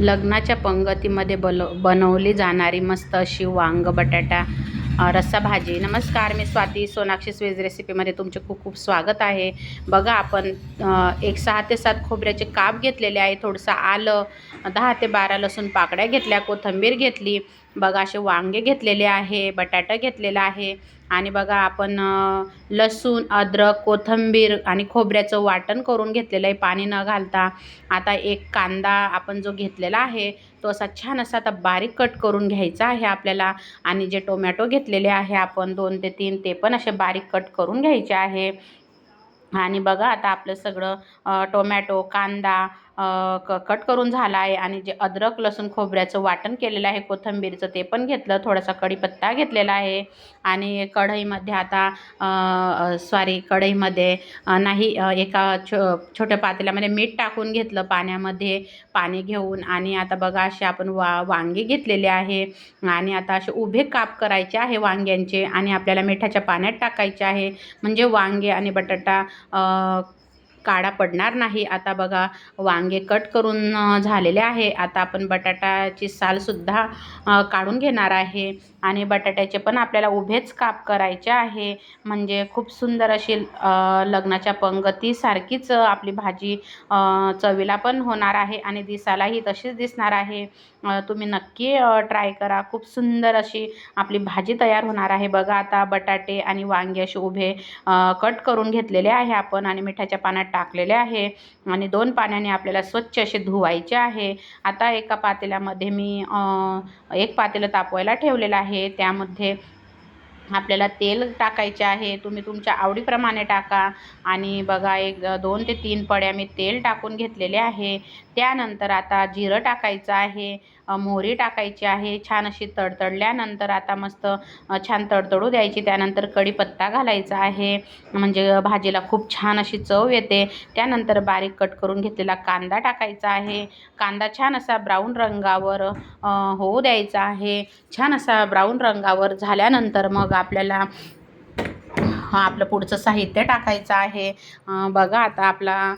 लग्नाच्या पंगतीमध्ये बल बनवली जाणारी मस्त अशी वांग बटाटा रस्सा भाजी. नमस्कार मी स्वाती सोनाक्षी स्वेज रेसिपीमध्ये तुमचे खूप खूप स्वागत आहे. बघा आपण एक सहा ते सात खोबऱ्याचे काप घेतलेले आहे. थोडंसं आलं दहा ते बारा लसूण पाकड्या घेतल्या कोथिंबीर घेतली. बघा असे वांगे घेतलेले आहे बटाटा घेतलेला आहे. आणि बघा आपण लसूण अद्रक कोथिंबीर आणि खोबऱ्याचं वाटण करून घेतलेलं आहे. पाणी न घालता आता एक कांदा आपण जो घेतलेला आहे तो असा छान असा आता बारीक कट करून घ्यायचा आहे आपल्याला. आणि जे टोमॅटो घेतलेले आहे आपण दोन ते तीन ते पण असे बारीक कट करून घ्यायचे आहे. आणि बघा आता आपलं सगळं टोमॅटो कांदा क कट करून झाला आहे आणि जे अद्रक लसूण खोबऱ्याचं वाटण केलेलं आहे कोथंबीरचं ते पण घेतलं थोडासा कढीपत्ता घेतलेला आहे आणि कढईमध्ये आता सॉरी कढईमध्ये नाही एका छो छोट्या पातेल्यामध्ये मीठ टाकून घेतलं पाण्यामध्ये पाणी घेऊन आणि आता बघा असे आपण वा वांगे घेतलेले आहे आणि आता असे उभे काप करायचे आहे वांग्यांचे आणि आपल्याला मिठाच्या पाण्यात टाकायचे आहे. म्हणजे वांगे आणि बटाटा अ, काळा पडणार नाही. आता बघा वांगे कट करून झालेले आहे. आता आपण बटाटाची सालसुद्धा काढून घेणार आहे. आणि बटाट्याचे पण आपल्याला उभेच काप करायचे आहे. म्हणजे खूप सुंदर अशी लग्नाच्या पंगतीसारखीच आपली भाजी चवीला पण होणार आहे. आणि दिसायलाही तशीच दिसणार आहे. तुम्ही नक्की ट्राय करा. खूप सुंदर अशी आपली भाजी तयार होणार आहे. बघा आता बटाटे आणि वांगे असे उभे कट करून घेतलेले आहे आपण आणि मिठाच्या पाण्यात टाकलेले आहे आणि दोन पाण्याने आपल्याला स्वच्छ असे धुवायचे आहे. आता एका पातेल्यामध्ये मी एक पातेलं तापवायला ठेवलेलं आहे. त्यामध्ये आपल्याला तेल टाकायचे आहे तुम्ही तुमच्या आवडीप्रमाणे टाका. आणि बघा एक दोन ते तीन पड्या मी तेल टाकून घेतलेले आहे. त्यानंतर आता जिरं टाकायचं आहे. मोहरी टाकायची आहे. छान अशी तडतडल्यानंतर आता मस्त छान तडतडू द्यायची. त्यानंतर कढीपत्ता घालायचा आहे. म्हणजे भाजीला खूप छान अशी चव येते. त्यानंतर बारीक कट करून घेतलेला कांदा टाकायचा आहे. कांदा छान असा ब्राऊन रंगावर होऊ द्यायचा आहे. छान असा ब्राऊन रंगावर झाल्यानंतर मग आपल्याला आपलं पुढचं साहित्य टाकायचं आहे. बघा आता आपला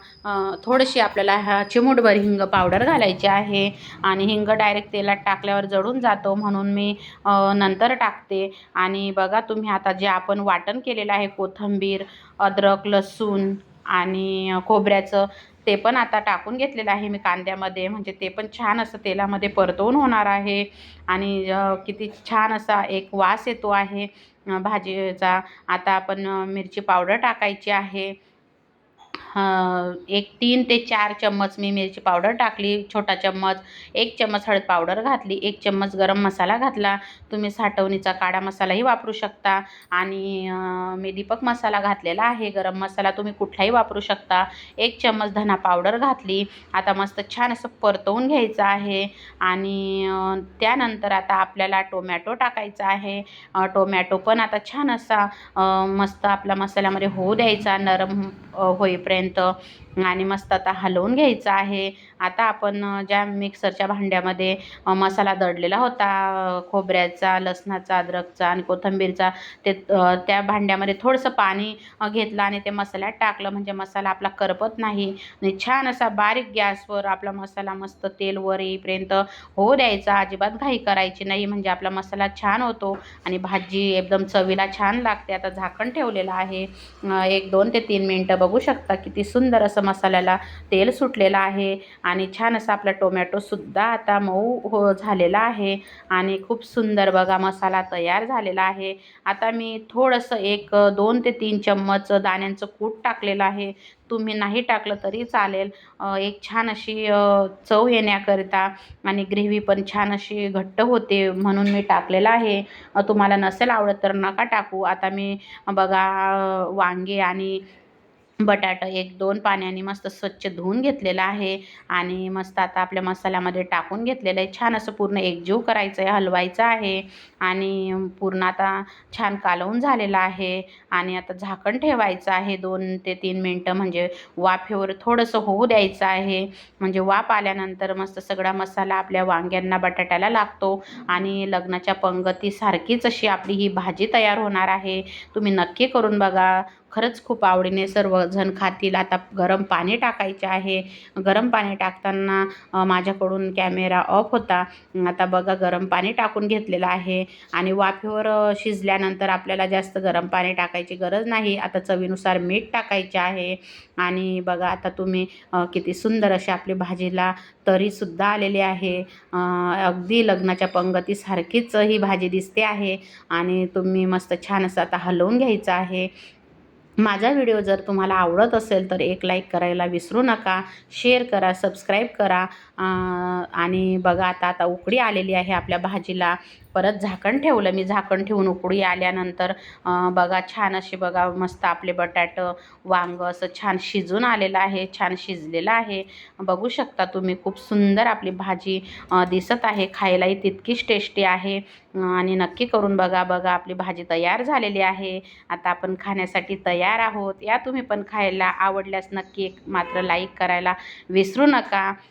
थोडीशी आपल्याला ह्या चिमूटभर हिंग पावडर घालायची आहे आणि हिंग डायरेक्ट तेलात टाकल्यावर जळून जातो म्हणून मी नंतर टाकते. आणि बघा तुम्ही आता जे आपण वाटण केलेलं आहे कोथिंबीर अद्रक लसूण आणि खोबऱ्याचं ते पण आता टाकून घेतलेलं आहे मी कांद्यामध्ये. म्हणजे ते पण छान असं तेलामध्ये परतवून होणार आहे. आणि किती छान असा एक वास येतो आहे भाजीचा. आता आपण मिरची पावडर टाकायची आहे. एक तीन ते चार चम्मच मी मिरची पावडर टाकली छोटा चम्मच एक चम्मच हळद पावडर घातली एक चम्मच गरम मसाला घातला. तुम्ही साठवणीचा काळा मसालाही वापरू शकता आणि मी दीपक मसाला घातलेला आहे. गरम मसाला तुम्ही कुठलाही वापरू शकता. एक चम्मच धना पावडर घातली. आता मस्त छान असं परतवून घ्यायचं आहे आणि त्यानंतर आता आपल्याला टोमॅटो टाकायचा आहे. टोमॅटो पण आता छान असा मस्त आपला मसाल्यामध्ये होऊ द्यायचा नरम होईपर्यंत. होईपर्यंत आणि मस्त आता हलवून घ्यायचं आहे. आता आपण ज्या मिक्सरच्या भांड्यामध्ये मसाला दडलेला होता खोबऱ्याचा लसणाचा अद्रकचा आणि कोथिंबीरचा ते त्या भांड्यामध्ये थोडंसं पाणी घेतलं आणि ते मसाल्यात टाकलं. म्हणजे मसाला आपला करपत नाही. आणि छान असा बारीक गॅसवर आपला मसाला मस्त तेलवर येईपर्यंत होऊ द्यायचा. अजिबात घाई करायची नाही. म्हणजे आपला मसाला छान होतो. आणि भाजी एकदम चवीला छान लागते. आता झाकण ठेवलेलं आहे. एक दोन ते तीन मिनटं बघू शकता किती सुंदर असं मसाल्याला तेल सुटलेलं आहे आणि छान असा आपला टोमॅटोसुद्धा आता मऊ हो झालेला आहे आणि खूप सुंदर बघा मसाला तयार झालेला आहे. आता मी थोडंसं एक दोन ते तीन चम्मच दाण्यांचं कूट टाकलेलं आहे. तुम्ही नाही टाकलं तरी चालेल. एक छान अशी चव येण्याकरिता आणि ग्रेव्ही पण छान अशी घट्ट होते म्हणून मी टाकलेलं आहे. तुम्हाला नसेल आवडत तर नका टाकू. आता मी बघा वांगे आणि बटाटा एक दोन पाण्याने मस्त स्वच्छ धुवून घेतलेलं आहे आणि मस्त आता आपल्या मसाल्यामध्ये टाकून घेतलेलं आहे. छान असं पूर्ण एकजीव करायचं आहे हलवायचं आहे आणि पूर्ण आता छान कालवून झालेलं आहे आणि आता झाकण ठेवायचं आहे दोन ते तीन मिनटं. म्हणजे वाफेवर थोडंसं होऊ द्यायचं आहे. म्हणजे वाफ आल्यानंतर मस्त सगळा मसाला आपल्या वांग्यांना बटाट्याला लागतो आणि लग्नाच्या पंगतीसारखीच अशी आपली ही भाजी तयार होणार आहे. तुम्ही नक्की करून बघा. खरंच खूप आवडीने सर्वजण खातील. आता गरम पाणी टाकायचे आहे. गरम पाणी टाकताना माझ्याकडून कॅमेरा ऑफ होता. आता बघा गरम पाणी टाकून घेतलेलं आहे. आणि वाफेवर शिजल्यानंतर आपल्याला जास्त गरम पाणी टाकायची गरज नाही. आता चवीनुसार मीठ टाकायचे आहे. आणि बघा आता तुम्ही किती सुंदर अशी आपली भाजीला तरीसुद्धा आलेली आहे. अगदी लग्नाच्या पंगतीसारखीच ही भाजी दिसते आहे. आणि तुम्ही मस्त छान असं आता हलवून घ्यायचं आहे. माझा व्हिडिओ जर तुम्हाला आवडत असेल तर एक लाईक करायला विसरू नका शेअर करा सबस्क्राईब करा. आणि बघा आता आता उकडी आलेली आहे आपल्या भाजीला. परत झाकण ठेवलं. मी झाकण ठेवून उकडी आल्यानंतर बघा छान असे बघा मस्त आपले बटाटं वांग असं छान शिजून आलेलं आहे छान शिजलेलं आहे. बघू शकता तुम्ही खूप सुंदर आपली भाजी दिसत आहे. खायलाही तितकीच टेस्टी आहे. आणि नक्की करून बघा बघा आपली भाजी तयार झालेली आहे. आता आपण खाण्यासाठी तयार आहोत. या तुम्ही पण खायला आवडल्यास नक्की एक मात्र लाईक करायला विसरू नका.